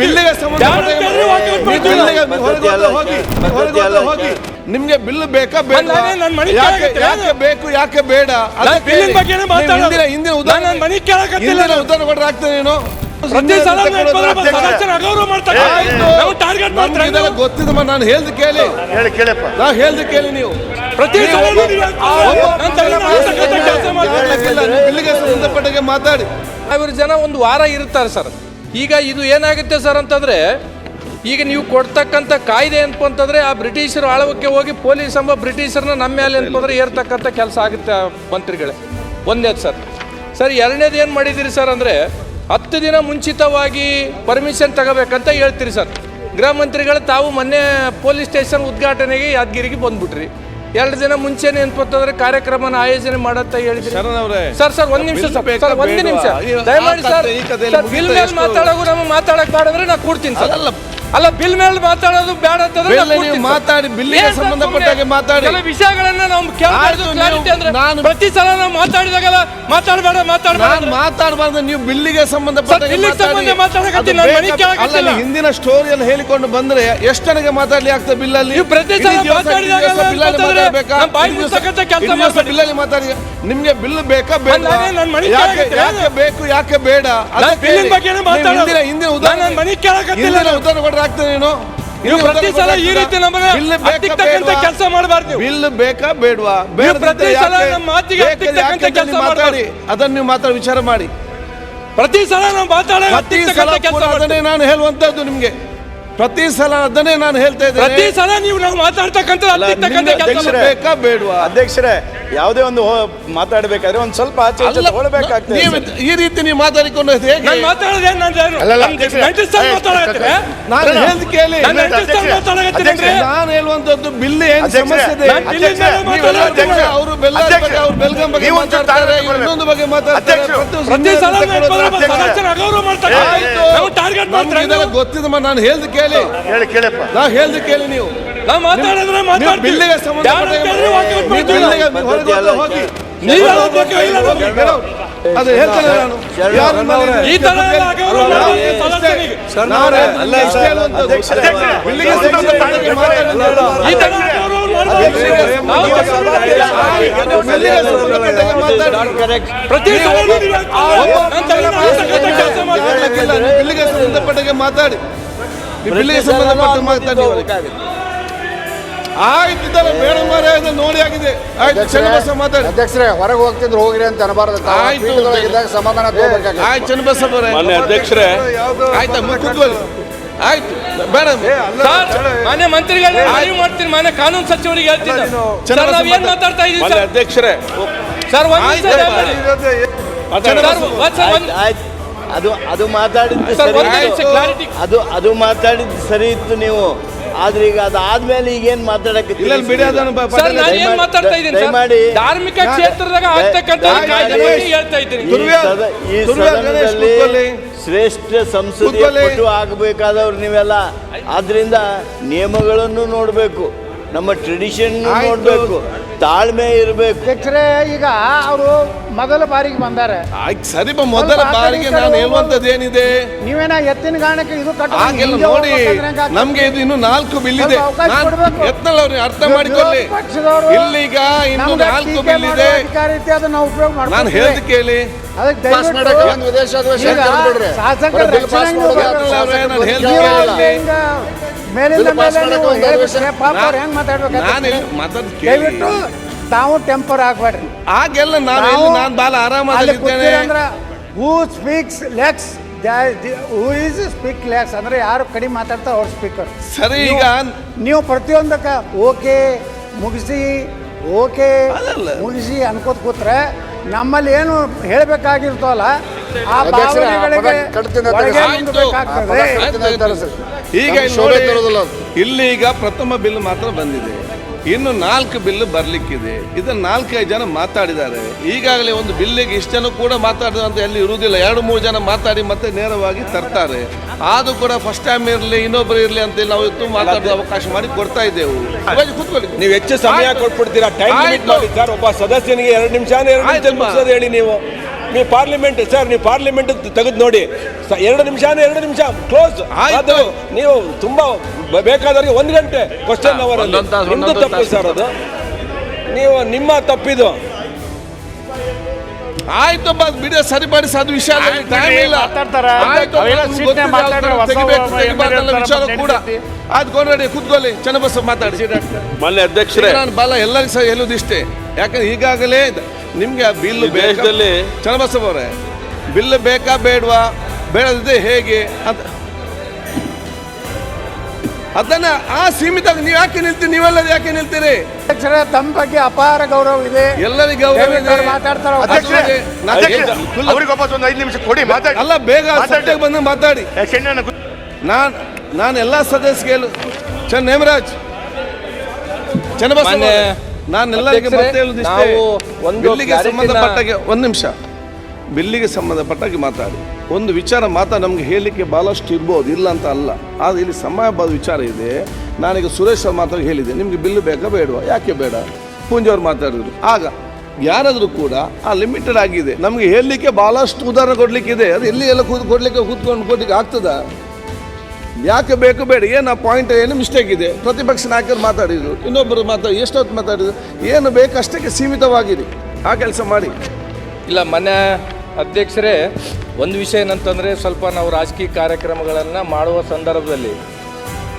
ಬಿಲ್ಲಿಗೆ? ಹೋಗಿ, ನಿಮ್ಗೆ ಬಿಲ್ ಬೇಕಾ ಬೇಕು ಯಾಕೆ ಯಾಕೆ ಬೇಕು ಯಾಕೆ ಬೇಡ. ಹಿಂದಿನ ಉದಾಹರಣೆ ಆಗ್ತದೆ ನೀನು. ಗೊತ್ತಿದಮ್ಮ ನಾನು. ಹೇಳ್ದು ಕೇಳಿ. ಹೇಳಿ ಕೇಳಪ್ಪ. ನಾ ಹೇಳ್ದು ಕೇಳಿ ನೀವು. ಪ್ರತಿ ಬಿಲ್ಲಿಗೆ ಸಂಬಂಧಪಟ್ಟಾಗೆ ಮಾತಾಡಿ. ಸಾವಿರ ಜನ ಒಂದು ವಾರ ಇರುತ್ತಾರೆ ಸರ್. ಈಗ ಇದು ಏನಾಗುತ್ತೆ ಸರ್ ಅಂತಂದರೆ, ಈಗ ನೀವು ಕೊಡ್ತಕ್ಕಂಥ ಕಾಯ್ದೆ ಅಂತಂದ್ರೆ, ಆ ಬ್ರಿಟಿಷರು ಆಳವಕ್ಕೆ ಹೋಗಿ ಪೊಲೀಸ್ ಎಂಬ ಬ್ರಿಟಿಷರನ್ನ ನಮ್ಮ ಮೇಲೆ ಏನಪ್ಪ ಏರ್ತಕ್ಕಂಥ ಕೆಲಸ ಆಗುತ್ತೆ ಮಂತ್ರಿಗಳೇ. ಒಂದೇದು ಸರ್. ಸರ್, ಎರಡನೇದು ಏನು ಮಾಡಿದ್ದೀರಿ ಸರ್ ಅಂದರೆ, ಹತ್ತು ದಿನ ಮುಂಚಿತವಾಗಿ ಪರ್ಮಿಷನ್ ತಗೋಬೇಕಂತ ಹೇಳ್ತೀರಿ ಸರ್. ಗೃಹ ಮಂತ್ರಿಗಳು ತಾವು ಮೊನ್ನೆ ಪೊಲೀಸ್ ಸ್ಟೇಷನ್ ಉದ್ಘಾಟನೆಗೆ ಯಾದಗಿರಿಗೆ ಬಂದ್ಬಿಟ್ರಿ. ಎರಡು ದಿನ ಮುಂಚೆ ಅಂತಂದ್ರೆ ಕಾರ್ಯಕ್ರಮನ ಆಯೋಜನೆ ಮಾಡತ್ತ ಹೇಳಿದ್ರಿ. ಸರ್ ಸರ್ ಒಂದ್ ನಿಮಿಷ ಸರ್ ಸರ್ ಒಂದೇ ನಿಮಿಷ. ದಯಮಾಡಿ ಸರ್ ಮಾತಾಡೋದು ನಮ್ಮ ಮಾತಾಡಕ್ ಬಾಡಂದ್ರೆ ನಾ ಕೂಡ್ತೀನಿ ಸರ್. ಅಲ್ಲ ಬಿಲ್ ಮೇಲೆ ಮಾತಾಡೋದು ಬೇಡ ಅಂತಂದ್ರೆ ಮಾತಾಡಿ, ಬಿಲ್ಲಿಗೆ ಸಂಬಂಧಪಟ್ಟ ಹಾಗೆ ಮಾತಾಡಿ. ಕೆಲವು ವಿಷಯಗಳನ್ನ ನಾವು clarity ಅಂದ್ರೆ ನಾನು- ಪ್ರತಿ ಸಲ ನಾವು ಮಾತಾಡಿದಾಗಲ್ಲ ಮಾತಾಡಬೇಡ ಮಾತಾಡಬೇಡ ನಾನು ಮಾತಾಡಬಾರ್ದು ನೀವು ಬಿಲ್ಲಿಗೆ ಸಂಬಂಧಪಟ್ಟ ಬಿಲ್ಲಿಗೆ ಸಂಬಂಧ ಮಾತಾಡಕತ್ತೀನಿ, ನಾನು ಅಲ್ಲ ಕೇಳಕತ್ತಿಲ್ಲ. ಹಿಂದಿನ ಸ್ಟೋರಿಯಲ್ಲಿ ಹೇಳಿಕೊಂಡು ಬಂದ್ರೆ ಎಷ್ಟು ನನಗೆ ಮಾತಾಡ್ಲಿ ಆಗ್ತದೆ ಬಿಲ್ಲಲ್ಲಿ? ನೀವು ಪ್ರತಿ ಸಲ ಮಾತಾಡಿದಾಗ ಅಂತಂದ್ರೆ ನಮ್ಮ ಬಾಯಿ ಮುಚ್ಚಕ್ಕಂತ ಕೆಲ್ಸ ಮಾಡ್ಬೇಡಿ. ಬಿಲ್ಲಲ್ಲಿ ಮಾತಾಡಿ. ನಿಮ್ಗೆ ಬಿಲ್ ಬೇಕಾ ಬೇಡ? ನಾನೇ ಮನೆ ಯಾಕೆ ಯಾಕೆ ಬೇಕು ಯಾಕೆ ಬೇಡ? ಅದಕ್ಕೆ ಬಿಲ್ಲಿನ ನೀವು ಮಾತಾಡೋದು. ಹಿಂದಿನ ಉದಾಹರಣೆ ಮನೆ ಕೇಳಕತ್ತಿಲ್ಲ. ಉದಾಹರಣೆ ಆಗ್ತದೆ ನೀನು? ನೀವು ಪ್ರತಿ ಸಲ ಈ ರೀತಿ ನಮ್ಮನ್ನ ಕೆಲಸ ಮಾಡಬಾರ್ದು. ನೀವು ಬಿಲ್ ಬೇಕಾ ಬೇಡವಾ? ನೀವು ಪ್ರತಿ ಸಲ ನಮ್ಮ ಮಾತಿಗೆ ಕೆಲಸ ಮಾತಾಡಿ? ಅದನ್ನ ನೀವು ಮಾತ್ರ ವಿಚಾರ ಮಾಡಿ. ಪ್ರತಿ ಸಲ ನಾವು ಮಾತಾಡ ಪ್ರತಿ ಸಲ ಕೆಲಸ ಕೂಡ ಅದನ್ನೇ ನಾನು ಹೇಳುವಂತದ್ದು ನಿಮ್ಗೆ. ಪ್ರತಿ ಸಲ ಅದನ್ನೇ ನಾನು ಹೇಳ್ತಾ ಪ್ರತಿ ಇದ್ದೇನೆ ಸಲ ನೀವು ನಾವು ಮಾತಾಡ್ತಕ್ಕಂಥ ಕೆಲಸ ಅಧ್ಯಕ್ಷರೇ, ಬೇಕಾ ಬೇಡವಾ? ಅಧ್ಯಕ್ಷರೇ ಯಾವುದೇ ಒಂದು ಹೋ- ಮಾತಾಡ್ಬೇಕಾದ್ರೆ ಒಂದ್ ಸ್ವಲ್ಪ ಆಚೆ ಈಚೆ ಅಲ್ಲ, ತಗೊಳ್ಬೇಕಾಗ್ತದೆ. ನೀವು ಈ ರೀತಿ ನೀವು ಮಾತಾಡಿಕೊಂಡು ಹೇಗೆ? ನಾನು ಮಾತಾಡೋದೇ ನಾನು ಅಧ್ಯಕ್ಷರೇ. ಹೇಳ್ದು ಕೇಳಿ. ನಾನು ನೆಂಟಿಸ್ತಾನೆ ಮಾತಾಡಕತ್ತೀರಿ ನಾನು ಹೇಳುವಂತದ್ದು ಬಿಲ್ ಏನ್ ಅಧ್ಯಕ್ಷರೇ, ಸಮಸ್ಯೆ ಇದೆ? ನಾನು ಬಿಲ್ಲಿಂದ ಅಧ್ಯಕ್ಷರೇ, ಮಾತಾಡೋದು ಅಧ್ಯಕ್ಷರೇ. ಅವರು ಬೆಲ್ಲ ಬಗ್ಗೆ ಅವ್ರು ಬೆಲ್ಗಂ ಬಗ್ಗೆ ನೀವು ಒಂಚೂರು ಮಾತಾಡ್ತಾರೆ ತಾಳ್ಮೆ. ಇನ್ನೊಂದು ಬಗ್ಗೆ ಮಾತಾಡ್ತಾರೆ ಪ್ರತಿ ಸಲ ಅಗೌರವ ಮಾಡ್ತಾರೆ ನಾವು ಟಾರ್ಗೆಟ್ ನಮ್ಗೆ ಮಾಡ್ತಾರೆ ಇದೆಲ್ಲ ಗೊತ್ತಿದಮ್ಮ ನಾನು ಹೇಳ್ದು ಕೇಳಿ. ಹೇಳಿ ಕೇಳಪ್ಪ. ನಾ ಹೇಳ್ದು ಕೇಳಿ ನೀವು. ನಾವು ಮಾತಾಡಿದ್ರೆ ಮಾತಾಡ್ತೀವಿ ಬಿಲ್ಲಿಗೆ. ಬಿಲ್ಲಿಗೆ ಹೊರಗೆ ಹೋಗಿ, ನೀವು. ಅದು ಹೇಳ್ತೇನೆ ನಾನು. ಈ ತರ ಅಲ್ಲ ಬಿಲ್ಲಿಗೆ ಸಂಬಂಧಪಟ್ಟಾಗೆ ಮಾತಾಡಿ. ಬಿಲ್ಲಿಗೆ ಸಂಬಂಧಪಟ್ಟ ಮಾತಾಡಿ ಆಯ್ತು ಇದೆಲ್ಲ ಬೇಡ ಮಾರ್ರೆ, ನೋಡಿ ಆಗಿದೆ. ಆಯ್ತು ಚನ್ನಬಸ ಮಾತಾಡಿ. ಅಧ್ಯಕ್ಷರೇ ಹೊರಗೆ ಹೋಗ್ತಿದ್ರು ಹೋಗ್ರಿ ಅಂತ ಅನಬಾರ್ದು ಆಯ್ತು. ಸಮಾಧಾನ ಆಯ್ತು ಚನ್ನಬಸ ಅವರೇ. ಮಾನ್ಯ ಅಧ್ಯಕ್ಷರೇ. ಆಯ್ತಾ ಕೂತ್ಕೊಳ್ಳಿ ಆಯ್ತು ಬೇಡ ಸರ್ ಮಾನ್ಯ ಮಂತ್ರಿಗಳನ್ನ ಅರಿವು ಮಾಡ್ತೀನಿ ಮಾನ್ಯ ಕಾನೂನು ಸಚಿವರಿಗೆ ಹೇಳ್ತೀನಿ. ಸರ್ ಮಾತಾಡ್ತಾ ಇದೀವಿ ಮಾನ್ಯ ಅಧ್ಯಕ್ಷರೇ ಸರ್ ಆಯ್ತು. ಅದು ಅದು ಮಾತಾಡಿದ್ದು ಸರಿ ಅದು ಅದು ಮಾತಾಡಿದ್ದು ಸರಿ ಇತ್ತು ನೀವು. ಆದ್ರೆ ಈಗ ಅದಾದ್ಮೇಲೆ ಈಗ ಏನ್ ಮಾತಾಡಕ್ಕೆ ದಯಮಾಡಿ-. ಧಾರ್ಮಿಕ ಕ್ಷೇತ್ರದಾಗ ಹೇಳ್ತಾ ಇದ್ದೀನಿ. ಶ್ರೇಷ್ಠ ಸಂಸದೀಯ. ಪಟು ಆಗಬೇಕಾದವ್ರು ನೀವೆಲ್ಲ. ಆದ್ರಿಂದ ನಿಯಮಗಳನ್ನು ನೋಡ್ಬೇಕು. ನಮ್ಮ ಟ್ರೆಡಿಷನ್ ನೋಡ್ಬೇಕು. ತಾಳ್ಮೆ ಇರಬೇಕು ಅಧ್ಯಕ್ಷರೇ ಈಗ ಅವರು ಮೊದಲ ಬಾರಿಗೆ ಬಂದಾರೆ ಆಯ್ತು ಮೊದಲ ಬಾರಿಗೆ ನಾನು. ಹೇಳುವಂತದ್ದು ಏನಿದೆ ನೀವೇನ ಎತ್ತಿನ ಗಾಣಕ್ಕೆ ಇದು ಕಟ್ಟ ಹಾಗೆಲ್ಲ ನೋಡಿ ನಮ್ಗೆ ಇದು ಇನ್ನು ನಾಲ್ಕು ಬಿಲ್ ಇದೆ ಸ್ವಲ್ಪ ಅವಕಾಶ ನಾನು ಕೊಡ್ಬೇಕು. ಎತ್ತಲ್ಲ ಅವ್ರಿಗೆ ಅರ್ಥ ಮಾಡಿಕೊಳ್ಳಿ ಇಲ್ಲಿಗ ಇಲ್ಲೀಗ ಇನ್ನು ನಾಲ್ಕು ಬಿಲ್ ಇದೆ ಅಧಿಕಾರ ಐತಿ ಅದನ್ನ ಉಪಯೋಗ ನಾನು ಮಾಡ್ಕೊತೀವಿ. ಹೇಳ್ದು ಕೇಳಿ ಅದಕ್ಕೆ ಪಾಸ್ ದಯವಿಟ್ಟು ಮಾಡಕ್ಕೆ ಒಂದು ವಿದೇಶ ಅಧಿವೇಶನ ಈಗ ಕರೆದ್ಬಿಡ್ರಿ. ಶಾಸಕರ ಬರೀ ಬಿಲ್ ಪಾಸ್ ಮಾಡೋದು ಹೋಗ್ಬೇಕು. ಅಲ್ಲ ಅವ್ರೆ, ನಾನು ಹೇಳ್ದು ನೀವು ಕೇಳಿ. ಹಿಂಗ ಮೇಲಿಂದ ಮೇಲೆ ನೀವು ಹೇಳ್ಬಿಟ್ರೆ ಪಾಪ ಅವ್ರು ಹೆಂಗ್ ನಾನು ಕೇಳಿ ದಯವಿಟ್ಟು ತಾವು ಟೆಂಪರ್ ಆಗ್ಬೇಡ್ರಿ. ಆಗೆಲ್ಲ ನಾನು ಎಲ್ಲಿ ನಾನು ಬಾಲ ಅಲ್ಲಿ ಕೂತಿರಂದ್ರ who speaks less who is speak less ಅಂದ್ರೆ ಯಾರು ಕಡಿಮೆ ಮಾತಾಡ್ತಾರೆ ಅವ್ರ ಸ್ಪೀಕರ್ ಸರಿ ಈಗ ನೀವು ಪ್ರತಿಯೊಂದಕ್ಕ ಓಕೆ ಮುಗಿಸಿ ಓಕೆ ಅದಲ್ಲ. ಮುಗಿಸಿ ಅನ್ಕೋತ ಕೂತ್ರೆ ನಮ್ಮಲ್ಲಿ ಏನು ಹೇಳ್ಬೇಕಾಗಿರ್ತವಲ್ಲ ಆ ಅಧ್ಯಕ್ಷರೇ, ಆ ಪದ ಭಾವನೆಗಳಿಗೆ ಕಟ್ತೀನಿ ಅಂತ ಒಳಗೆ ಆಯ್ತು. ಆ ಪದ ಕಟ್ತೀನಿ ಅಂತ ಅನಿಸುತ್ತೆ. ಈಗ ಇಲ್ಲಿ ಶೋಭೆ ನೋಡಿ, ಇಲ್ಲಿ ಈಗ ಪ್ರಥಮ ಬಿಲ್ ಮಾತ್ರ ಬಂದಿದೆ. ಇನ್ನು ನಾಲ್ಕು ಬಿಲ್ ಬರ್ಲಿಕ್ಕಿದೆ. ಇದನ್ನ ನಾಲ್ಕೈದು ಜನ ಮಾತಾಡಿದ್ದಾರೆ. ಈಗಾಗಲೇ ಒಂದು ಬಿಲ್ಲಿಗೆ ಇಷ್ಟು ಜನ ಕೂಡ ಮಾತಾಡಿದಂತ ಎಲ್ಲಿ ಇರುವುದಿಲ್ಲ. ಎರಡು ಮೂರು ಜನ ಮಾತಾಡಿ ಮತ್ತೆ ನೇರವಾಗಿ ತರ್ತಾರೆ. ಆದರೂ ಕೂಡ ಫಸ್ಟ್ ಟೈಮ್ ಇರಲಿ ಇನ್ನೊಬ್ರು ಇರಲಿ ಅಂತ ನಾವು ಇವತ್ತು ಮಾತಾಡೋ ಅವಕಾಶ ಮಾಡಿ ಕೊಡ್ತಾ ಇದ್ದೇವೆ. ಕೂತ್ಕೊಳ್ಳಿ. ನೀವು ಹೆಚ್ಚು ಸಮಯ. ಕೊಟ್ಬಿಡ್ತೀರಾ? ಟೈಮ್ ಲಿಮಿಟ್ ಆಯ್ತು. ಮಾಡಿ ಸರ್ ಒಬ್ಬ ಸದಸ್ಯನಿಗೆ ಎರಡು ನಿಮಿಷ. ಹೇಳಿ ನೀವು. ನೀವು ಪಾರ್ಲಿಮೆಂಟ್ ಸರ್ ನೀವು ಪಾರ್ಲಿಮೆಂಟ್ ತೆಗೆದು ನೋಡಿ. ಎರಡು ನಿಮಿಷ ಎರಡು ನಿಮಿಷ ಕ್ಲೋಸ್ ಆಯ್ತು. ನೀವು ತುಂಬಾ ಬೇಕಾದವರಿಗೆ ಒಂದು ಗಂಟೆ ಕ್ವಶನ್ ಅವರ್ ನಿಮ್ದು ತಪ್ಪು ಸರ್ ಅದು. ನೀವು ನಿಮ್ಮ ತಪ್ಪಿದು. ಆಯ್ತು ಬಸ್ ಬಿಡಿ ಸರಿಪಡಿಸಿ ಅದು ವಿಷಯ ಇಲ್ಲ. ಮಾತಾಡ್ತಾರ. ಆಯ್ತು, ವಿಚಾರ ಕೂಡ. ಅದು ಕೊಂಡ್ರೆ ಕೂತ್ಕೊಳ್ಳಿ. ಚನ್ನಬಸ ಮಾತಾಡಿ. ಮಲ್ಲೆ ಅಧ್ಯಕ್ಷರೇ. ನಾನು ಬಲ ಎಲ್ಲರಿಗೂ ಸಹ ಹೇಳುದಿಷ್ಟೇ ಯಾಕಂದ್ರೆ ಈಗಾಗಲೇ ನಿಮ್ಗೆ ಆ ಬಿಲ್ ದೇಶದಲ್ಲಿ ಚನ್ನಬಸಪ್ಪ ಅವರೇ ಬಿಲ್ ಬೇಕಾ ಬೇಡವಾ? ಬೇಡದೆ ಹೇಗೆ ಅಂತ ಅದನ್ನ ಆ ಸೀಮಿತ ನೀವು ಯಾಕೆ ನಿಲ್ತೀರಿ? ನೀವೆಲ್ಲ ಯಾಕೆ ನಿಲ್ತೀರಿ? ಅಧ್ಯಕ್ಷರ ತಮ್ಮ ಬಗ್ಗೆ ಅಪಾರ ಗೌರವ ಇದೆ. ಎಲ್ಲರಿಗೂ ಗೌರವ ಇದೆ. ಮಾತಾಡ್ತಾರೆ? ಅವ್ರಿಗೆ ವಾಪಸ್ ಒಂದು ಐದು ನಿಮಿಷ ಕೊಡಿ ಮಾತಾಡಿ. ಅಲ್ಲ ಬೇಗ ಮಾತಾಡಿ. ಬಂದು ಮಾತಾಡಿ. ನಾನ್ ನಾನು ನಾನು ಎಲ್ಲ ಸದಸ್ಯರು ಚನ್ ನೇಮರಾಜ್ ಚನ್ನಬಸವ ನಾವು ಒಂದು ಬಿಲ್ಲಿಗೆ ಸಂಬಂಧಪಟ್ಟಾಗೆ ಒಂದು ನಿಮಿಷ. ಬಿಲ್ಲಿಗೆ ಸಂಬಂಧಪಟ್ಟಾಗೆ ಮಾತಾಡಿ. ಒಂದು ವಿಚಾರ ಮಾತ್ರ ನಮ್ಗೆ ಹೇಳಲಿಕ್ಕೆ ಭಾಳಷ್ಟು ಇರ್ಬೋದು, ಇಲ್ಲ ಅಂತ ಅಲ್ಲ. ಆದರೆ ಇಲ್ಲಿ ಸಮಯಬಾದ ವಿಚಾರ ಇದೆ. ನಾನೀಗ ಸುರೇಶ್ ಅವ್ರ ಮಾತ್ರ ಹೇಳಿದೆ ನಿಮಗೆ ಬಿಲ್ಲು ಬೇಕಾ ಬೇಡವಾ? ಯಾಕೆ ಬೇಡ? ಪೂಂಜವ್ರು ಮಾತಾಡಿದ್ರು. ಆಗ ಯಾರಾದರೂ ಕೂಡ ಆ ಲಿಮಿಟೆಡ್ ಆಗಿದೆ. ನಮಗೆ ಹೇಳಲಿಕ್ಕೆ ಭಾಳಷ್ಟು ಉದಾಹರಣೆ ಕೊಡಲಿಕ್ಕಿದೆ. ಅದು ಎಲ್ಲಿ ಎಲ್ಲ ಕೂತ್ ಕೊಡಲಿಕ್ಕೆ ಕೂತ್ಕೊಂಡು ಕೊಡ್ಲಿಕ್ಕೆ ಆಗ್ತದಾ? ಯಾಕೆ ಬೇಕು ಬೇಡ? ಏನು ಆ ಪಾಯಿಂಟ್ ಏನು ಮಿಸ್ಟೇಕ್ ಇದೆ? ಪ್ರತಿಪಕ್ಷ ನಾಯಕರು ಮಾತಾಡಿದ್ರು ಇನ್ನೊಬ್ಬರು ಮಾತಾಡಿ ಎಷ್ಟೊತ್ತು ಮಾತಾಡಿದ್ರು? ಏನು ಬೇಕು ಅಷ್ಟಕ್ಕೆ ಸೀಮಿತವಾಗಿರಿ. ಆ ಕೆಲಸ ಮಾಡಿ. ಇಲ್ಲ, ಮನೆ ಅಧ್ಯಕ್ಷರೇ ಒಂದು ವಿಷಯ ಏನಂತಂದರೆ ಸ್ವಲ್ಪ ನಾವು ರಾಜಕೀಯ ಕಾರ್ಯಕ್ರಮಗಳನ್ನು ಮಾಡುವ ಸಂದರ್ಭದಲ್ಲಿ